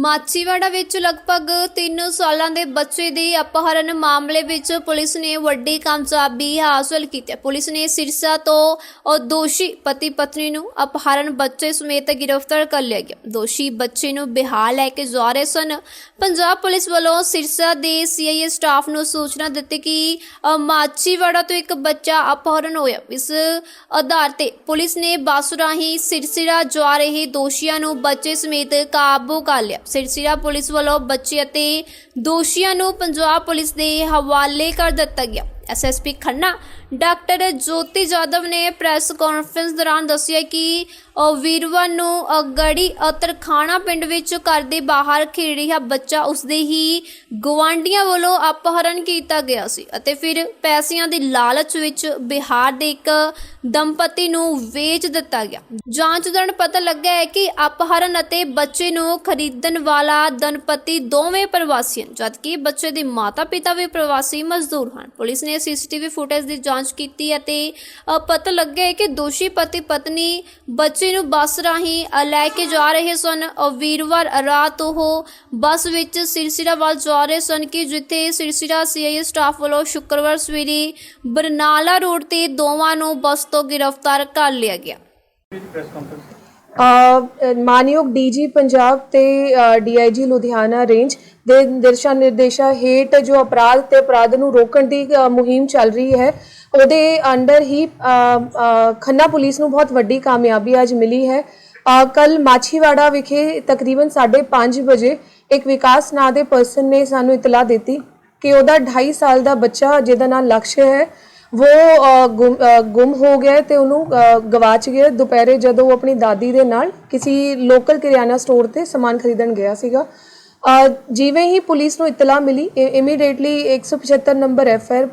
ਮਾਚੀਵਾੜਾ ਵਿੱਚ ਲਗਭਗ 3 ਸਾਲਾਂ ਦੇ ਬੱਚੇ ਦੇ ਅਪਹਰਨ ਮਾਮਲੇ ਵਿੱਚ ਪੁਲਿਸ ਨੇ ਵੱਡੀ ਕਾਮਯਾਬੀ ਹਾਸਲ ਕੀਤੀ। ਪੁਲਿਸ ਨੇ ਸਿਰਸਾ ਤੋਂ ਉਹ ਦੋਸ਼ੀ ਪਤੀ ਪਤਨੀ ਨੂੰ ਅਪਹਰਨ ਬੱਚੇ ਸਮੇਤ ਗ੍ਰਿਫਤਾਰ ਕਰ ਲਿਆ ਗਿਆ। ਦੋਸ਼ੀ ਬੱਚੇ ਨੂੰ ਬਿਹਾਰ ਲੈ ਕੇ ਜਾ ਰਹੇ ਸਨ। ਪੰਜਾਬ ਪੁਲਿਸ ਵੱਲੋਂ ਸਿਰਸਾ ਦੇ ਸੀਆਈਏ ਸਟਾਫ ਨੂੰ ਸੂਚਨਾ ਦਿੱਤੀ ਕਿ ਅ, ਮਾਚੀਵਾੜਾ ਤੋਂ ਇੱਕ ਬੱਚਾ ਅਪਹਰਨ ਹੋਇਆ। ਇਸ ਆਧਾਰ ਤੇ ਪੁਲਿਸ ਨੇ ਬੱਸ ਰਾਹੀਂ ਸਿਰਸਿਰਾ ਜਾ ਰਹੇ ਦੋਸ਼ੀਆਂ ਨੂੰ ਬੱਚੇ ਸਮੇਤ ਕਾਬੂ ਕਰ ਲਿਆ। ਸਿਰਸਿਰਾ ਪੁਲਿਸ ਵੱਲੋਂ ਬੱਚੇ ਅਤੇ ਦੋਸ਼ੀਆਂ ਨੂੰ ਪੰਜਾਬ ਪੁਲਿਸ ਦੇ ਹਵਾਲੇ ਕਰ ਦਿੱਤਾ ਗਿਆ। ਐਸਐਸਪੀ ਖੰਨਾ ਡਾਕਟਰ ਜੋਤੀ ਜਾਦਵ ਨੇ ਪ੍ਰੈਸ ਕਾਨਫਰੰਸ ਦੌਰਾਨ ਦੱਸਿਆ ਕਿ ਵੀਰਵਾ ਨੂੰ ਗੜੀ ਅ, ਪਿੰਡ ਵਿੱਚ ਘਰ ਦੇ ਬਾਹਰ ਖੇਡ ਰਿਹਾ ਬੱਚਾ ਉਸਦੇ ਹੀ ਗਵਾਂਡੀਆਂ ਵੱਲੋਂ ਅਪਹਰਨ ਕੀਤਾ ਗਿਆ ਸੀ ਅਤੇ ਫਿਰ ਪੈਸਿਆਂ ਦੀ ਲਾਲਚ ਵਿੱਚ ਬਿਹਾਰ ਦੇ ਇੱਕ ਦੰਪਤੀ ਨੂੰ ਵੇਚ ਦਿੱਤਾ ਗਿਆ। ਜਾਂਚ ਦੌਰਾਨ ਪਤਾ ਲੱਗਾ ਹੈ ਕਿ ਅਪਹਰਨ ਅਤੇ ਬੱਚੇ ਨੂੰ ਖਰੀਦਣ ਵਾਲਾ ਦੰਪਤੀ ਦੋਵੇਂ ਪ੍ਰਵਾਸੀ ਹਨ ਜਦਕਿ ਬੱਚੇ ਦੇ ਮਾਤਾ-ਪਿਤਾ ਵੀ ਪ੍ਰਵਾਸੀ ਮਜ਼ਦੂਰ ਹਨ। ਪੁਲਿਸ ਨੇ ਸੀਸੀਟੀਵੀ ਫੁਟੇਜ ਦੀ ਜਾਂਚ ਕੀਤੀ ਅਤੇ ਪਤਾ ਲੱਗਿਆ ਹੈ ਕਿ ਦੋਸ਼ੀ ਪਤੀ ਪਤਨੀ ਬੱਚੇ ਨੂੰ ਬੱਸ ਰਾਹੀਂ ਲੈ ਕੇ ਜਾ ਰਹੇ ਸਨ। ਵੀਰਵਾਰ ਰਾਤ ਉਹ ਬੱਸ ਵਿੱਚ ਸਿਰਸਿਰਾ ਵੱਲ ਜਾ ਰਹੇ ਸਨ ਕਿ ਜਿੱਥੇ ਸਿਰਸਿਰਾ ਸੀਆਈਏ ਸਟਾਫ ਵੱਲੋਂ ਸ਼ੁੱਕਰਵਾਰ ਸਵੇਰੇ ਬਰਨਾਲਾ ਰੋਡ ਤੇ ਦੋਵਾਂ ਨੂੰ ਬੱਸ ਤੋਂ ਗ੍ਰਿਫਤਾਰ ਕਰ ਲਿਆ ਗਿਆ। ਪ੍ਰੈਸ ਕਾਨਫਰੰਸ ਅ, ਮਾਨਯੋਗ ਡੀਜੀ ਪੰਜਾਬ ਤੇ ਡੀਆਈਜੀ ਲੁਧਿਆਣਾ ਰੇਂਜ ਦੇ ਦਿਸ਼ਾ ਨਿਰਦੇਸ਼ਾਂ ਹੇਠ ਜੋ ਅਪਰਾਧ ਤੇ ਅਪਰਾਧ ਨੂੰ ਰੋਕਣ ਦੀ ਮੁਹਿੰਮ ਚੱਲ ਰਹੀ ਹੈ ਉਹਦੇ ਅੰਡਰ ਹੀ ਖੰਨਾ ਪੁਲਿਸ ਨੂੰ ਬਹੁਤ ਵੱਡੀ ਕਾਮਯਾਬੀ ਅੱਜ ਮਿਲੀ ਹੈ। ਕੱਲ ਮਾਛੀਵਾੜਾ ਵਿਖੇ ਤਕਰੀਬਨ 5:30 ਵਜੇ ਇੱਕ ਵਿਕਾਸ ਨਾਂ ਦੇ ਪਰਸਨ ਨੇ ਸਾਨੂੰ ਇਤਲਾਹ ਦਿੱਤੀ ਕਿ ਉਹਦਾ 2.5 ਸਾਲ ਦਾ ਬੱਚਾ, ਜਿਹਦਾ ਨਾਮ ਲਕਸ਼ ਹੈ, ਉਹ ਗੁੰਮ ਗੁੰਮ ਹੋ ਗਿਆ ਹੈ ਤੇ ਉਹਨੂੰ ਗਵਾਚ ਗਿਆ ਦੁਪਹਿਰੇ ਜਦੋਂ ਉਹ ਆਪਣੀ ਦਾਦੀ ਦੇ ਨਾਲ ਕਿਸੇ ਲੋਕਲ ਕਿਰਿਆਨਾ ਸਟੋਰ ਤੇ ਸਮਾਨ ਖਰੀਦਣ ਗਿਆ ਸੀਗਾ ਜਿਵੇਂ ਹੀ ਪੁਲਿਸ ਨੂੰ ਇਤਲਾਹ ਮਿਲੀ immediately 175 number FR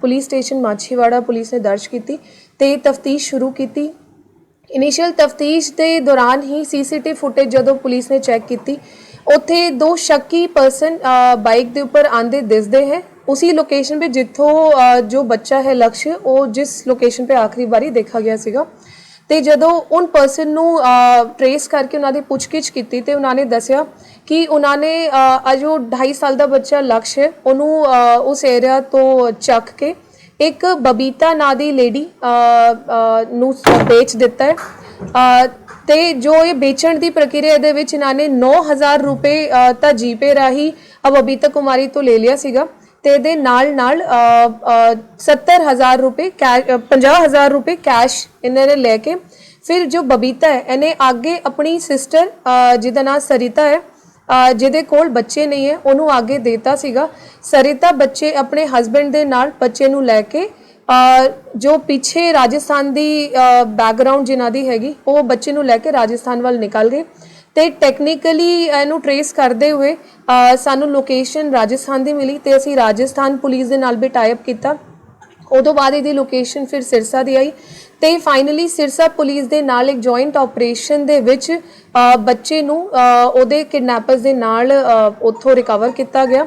police station Machhiwara police ਨੇ ਦਰਜ ਕੀਤੀ ਤੇ ਤਫਤੀਸ਼ ਸ਼ੁਰੂ ਕੀਤੀ। ਇਨੀਸ਼ੀਅਲ ਤਫਤੀਸ਼ ਦੇ ਦੌਰਾਨ ਹੀ ਸੀਸੀਟੀਵੀ ਫੁਟੇਜ ਜਦੋਂ ਪੁਲਿਸ ਨੇ ਚੈੱਕ ਕੀਤੀ, ਉੱਥੇ ਦੋ ਸ਼ੱਕੀ ਪਰਸਨ ਬਾਈਕ ਦੇ ਉੱਪਰ ਆਂਦੇ ਦਿਸਦੇ ਹੈ। ਉसी ਲੋਕੇਸ਼ਨ 'ਤੇ ਜਿੱਥੋਂ ਜੋ ਬੱਚਾ ਹੈ ਲਕਸ਼, ਉਹ ਜਿਸ ਲੋਕੇਸ਼ਨ 'ਤੇ ਆਖਰੀ ਵਾਰੀ ਦੇਖਾ ਗਿਆ ਸੀਗਾ। ਤੇ ਜਦੋਂ ਉਨ ਪਰਸਨ ਨੂੰ ਟਰੇਸ ਕਰਕੇ ਉਹਨਾਂ ਦੀ ਪੁੱਛਗਿੱਛ ਕੀਤੀ ਤੇ ਉਹਨਾਂ ਨੇ ਦੱਸਿਆ ਕਿ ਉਹਨਾਂ ਨੇ ਅ, ਅਜੋ 2.5 ਸਾਲ ਦਾ ਬੱਚਾ ਲਕਸ਼ ਹੈ ਉਹਨੂੰ ਉਸ ਏਰੀਆ ਤੋਂ ਚੱਕ ਕੇ ਇੱਕ ਬਬੀਤਾ ਨਾਂ ਦੀ ਲੇਡੀ ਨੂੰ ਵੇਚ ਦਿੱਤਾ ਹੈ। ਤੇ ਜੋ ਇਹ ਵੇਚਣ ਦੀ ਪ੍ਰਕਿਰਿਆ ਦੇ ਵਿੱਚ ਇਹਨਾਂ ਨੇ 9000 ਰੁਪਏ ਅ, ਤਾਂ ਜੀਪੇ ਰਾਹੀਂ ਅ, ਬਬੀਤਾ ਕੁਮਾਰੀ ਤੋਂ ਲੈ ਲਿਆ ਸੀਗਾ। ਤੇ ਇਹਦੇ ਨਾਲ ਨਾਲ ਅ, ਅ, 70000 ਰੁਪਏ ਕੈਸ਼ 50000 ਰੁਪਏ ਕੈਸ਼ ਇਹਨਾਂ ਨੇ ਲੈ ਕੇ ਫਿਰ ਜੋ ਬਬੀਤਾ ਹੈ ਇਹਨੇ ਅੱਗੇ ਆਪਣੀ ਸਿਸਟਰ ਜਿਹਦਾ ਨਾਮ ਸਰਿਤਾ ਹੈ ਜਿਹਦੇ ਕੋਲ ਬੱਚੇ ਨਹੀਂ ਹੈ ਉਹਨੂੰ ਅੱਗੇ ਦੇਤਾ ਸੀਗਾ। ਸਰਿਤਾ ਬੱਚੇ ਆਪਣੇ ਹਸਬੰਡ ਦੇ ਨਾਲ ਬੱਚੇ ਨੂੰ ਲੈ ਕੇ ਜੋ ਪਿੱਛੇ ਰਾਜਸਥਾਨ ਦੀ ਬੈਕਗ੍ਰਾਉਂਡ ਜਿਨ੍ਹਾਂ ਦੀ ਹੈਗੀ ਉਹ ਬੱਚੇ ਨੂੰ ਲੈ ਕੇ ਰਾਜਸਥਾਨ ਵੱਲ ਨਿਕਲ ਗਏ। ਤੇ ਟੈਕਨੀਕਲੀ ਇਹਨੂੰ ਟਰੇਸ ਕਰਦੇ ਹੋਏ ਸਾਨੂੰ ਲੋਕੇਸ਼ਨ ਰਾਜਸਥਾਨ ਦੀ ਮਿਲੀ ਤੇ ਅਸੀਂ ਰਾਜਸਥਾਨ ਪੁਲਿਸ ਦੇ ਨਾਲ ਵੀ ਟਾਈ ਅਪ ਕੀਤਾ। ਉਦੋਂ ਬਾਅਦ ਇਹਦੀ ਲੋਕੇਸ਼ਨ ਫਿਰ ਸਿਰਸਾ ਦੀ ਆਈ ਤੇ ਫਾਈਨਲੀ ਸਿਰਸਾ ਪੁਲਿਸ ਦੇ ਨਾਲ ਇੱਕ ਜੁਆਇੰਟ ਆਪਰੇਸ਼ਨ ਦੇ ਵਿੱਚ ਬੱਚੇ ਨੂੰ ਉਹਦੇ ਕਿਡਨੈਪਰਸ ਦੇ ਨਾਲ ਉੱਥੋਂ ਰਿਕਵਰ ਕੀਤਾ ਗਿਆ।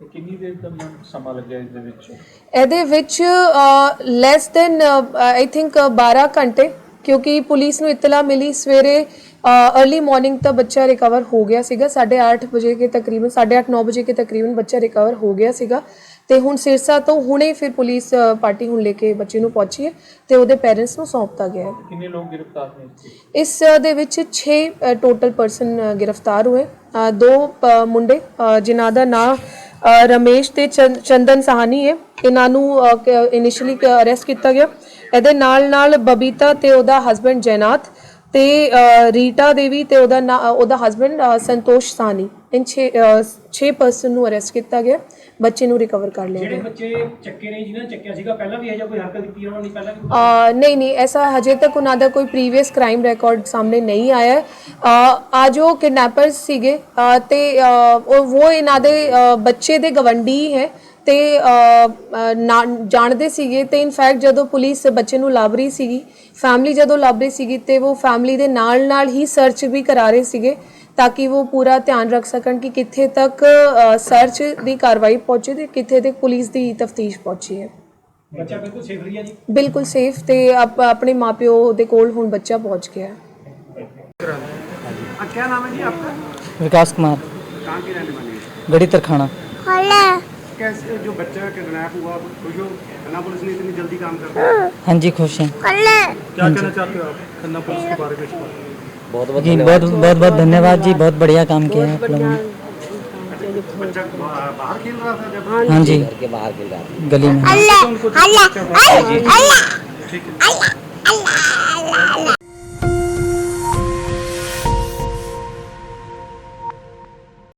ਕਿੰਨੀ ਦੇਰ ਦਾ ਮ- ਸਮਾਂ ਲੱਗਿਆ ਇਸ ਦੇ ਵਿੱਚ? ਇਹਦੇ ਵਿੱਚ ਲੈਸ ਦੈਨ ਆਈ ਥਿੰਕ 12 ਘੰਟੇ ਕਿਉਂਕਿ ਪੁਲਿਸ ਨੂੰ ਇਤਲਾ ਮਿਲੀ ਸਵੇਰੇ अर्ਲੀ ਮਾਰਨਿੰਗ ਤਾਂ ਬੱਚਾ ਰਿਕਵਰ ਹੋ ਗਿਆ ਸੀਗਾ 8:30 ਵਜੇ ਕੇ ਤਕਰੀਬਨ 8:30 9 ਵਜੇ ਕੇ ਤਕਰੀਬਨ ਬੱਚਾ ਰਿਕਵਰ ਹੋ ਗਿਆ ਸੀਗਾ। ਤੇ ਹੁਣ ਸਿਰਸਾ ਤੋਂ ਹੁਣੇ ਫਿਰ ਪੁਲਿਸ ਪਾਰਟੀ ਹੁਣ ਲੈ ਕੇ ਬੱਚੇ ਨੂੰ ਪਹੁੰਚੀ ਹੈ ਤੇ ਉਹਦੇ ਪੇਰੈਂਟਸ ਨੂੰ ਸੌਂਪਤਾ ਗਿਆ ਹੈ। ਕਿੰਨੇ ਲੋਕ ਗ੍ਰਿਫਤਾਰ ਨੇ ਇਸ ਦੇ ਵਿੱਚ 6 ਟੋਟਲ ਪਰਸਨ ਗ੍ਰਿਫਤਾਰ ਹੋਏ। ਦੋ ਮੁੰਡੇ ਜਿਨ੍ਹਾਂ ਦਾ ਨਾਮ ਰਮੇਸ਼ ਤੇ ਚੰਦਨ ਸਾਹਨੀ ਹੈ ਇਹਨਾਂ ਨੂੰ ਇਨੀਸ਼ੀਅਲੀ ਅਰੈਸਟ ਕੀਤਾ ਗਿਆ। ਇਹਦੇ ਨਾਲ ਨਾਲ ਬਬੀਤਾ ਤੇ ਉਹਦਾ ਹਸਬੰਡ ਜੈਨਾਥ। ਤੇ ਰੀਟਾ ਦੇਵੀ ਤੇ ਉਹਦਾ ਉਹਦਾ husband Santosh Sani in 6 6 person ਨੂੰ ਅਰੈਸਟ ਕੀਤਾ ਗਿਆ ਬੱਚੇ ਨੂੰ ਰਿਕਵਰ ਕਰ ਲਿਆ ਜਿਹੜੇ ਬੱਚੇ ਚੱਕੇ ਨੇ ਜਿਨ੍ਹਾਂ ਨੇ ਚੱਕਿਆ ਸੀਗਾ ਪਹਿਲਾਂ ਵੀ ਇਹ ਜਿਹਾ ਕੋਈ ਹਰਕਤ ਕੀਤੀ ਉਹਨਾਂ ਨੇ ਪਹਿਲਾਂ ਵੀ ਆ ਨਹੀਂ ਨਹੀਂ ਐਸਾ ਹਜੇ ਤੱਕ ਉਹਨਾਂ ਦਾ ਕੋਈ ਪ੍ਰੀਵੀਅਸ ਕ੍ਰਾਈਮ ਰਿਕਾਰਡ ਸਾਹਮਣੇ ਨਹੀਂ ਆਇਆ। ਆ ਜੋ ਕਿਡਨੈਪਰਸ ਸੀਗੇ ਤੇ ਉਹ ਇਹਨਾਂ ਦੇ ਬੱਚੇ ਦੇ ਗਵੰਡੀ ਹੈ। ਤੇ ਜਾਣਦੇ ਸੀਗੇ ਤੇ ਇਨਫੈਕਟ ਜਦੋਂ ਪੁਲਿਸ ਬੱਚੇ ਨੂੰ ਲੱਭ ਰਹੀ ਸੀਗੀ ਫੈਮਿਲੀ ਜਦੋਂ ਲੱਭ ਰਹੀ ਸੀਗੀ ਤੇ ਉਹ ਫੈਮਿਲੀ ਦੇ ਨਾਲ ਨਾਲ ਹੀ ਸਰਚ ਵੀ ਕਰਾ ਰਹੇ ਸੀਗੇ ਤਾਂ ਕਿ ਉਹ ਪੂਰਾ ਧਿਆਨ ਰੱਖ ਸਕਣ ਕਿ ਕਿੱਥੇ ਤੱਕ ਸਰਚ ਦੀ ਕਾਰਵਾਈ ਪਹੁੰਚੇ ਤੇ ਕਿੱਥੇ ਤੱਕ ਪੁਲਿਸ ਦੀ ਤਫਤੀਸ਼ ਪਹੁੰਚੀ ਹੈ। ਬੱਚਾ ਬਿਲਕੁਲ ਸੇਫ ਰਹੀ ਹੈ ਜੀ? ਬਿਲਕੁਲ ਸੇਫ ਤੇ ਆਪਣੇ ਮਾਪਿਓ ਦੇ ਕੋਲ ਹੁਣ ਬੱਚਾ ਪਹੁੰਚ ਗਿਆ ਆ ਕੀ ਨਾਮ ਹੈ ਜੀ ਆਪਕਾ? ਵਿਕਾਸ ਕੁਮਾਰ। ਕਾਂ ਰਹਿਣ ਵਾਲੇ ਗੜੀ ਤਰਖਾਣਾ। ਹੋਲਾ कैसे जो बच्चा किडनैप हुआ खुश हो खन्ना पुलिस ने इतनी जल्दी काम कर दिया हाँ जी खुश हैं क्या कहना चाहते हो आप खन्ना पुलिस के बारे में जी बहुत बहुत बहुत धन्यवाद जी बहुत बढ़िया काम किया है आप लोगों ने बच्चा बाहर खेल रहा था जब हाँ जी गली में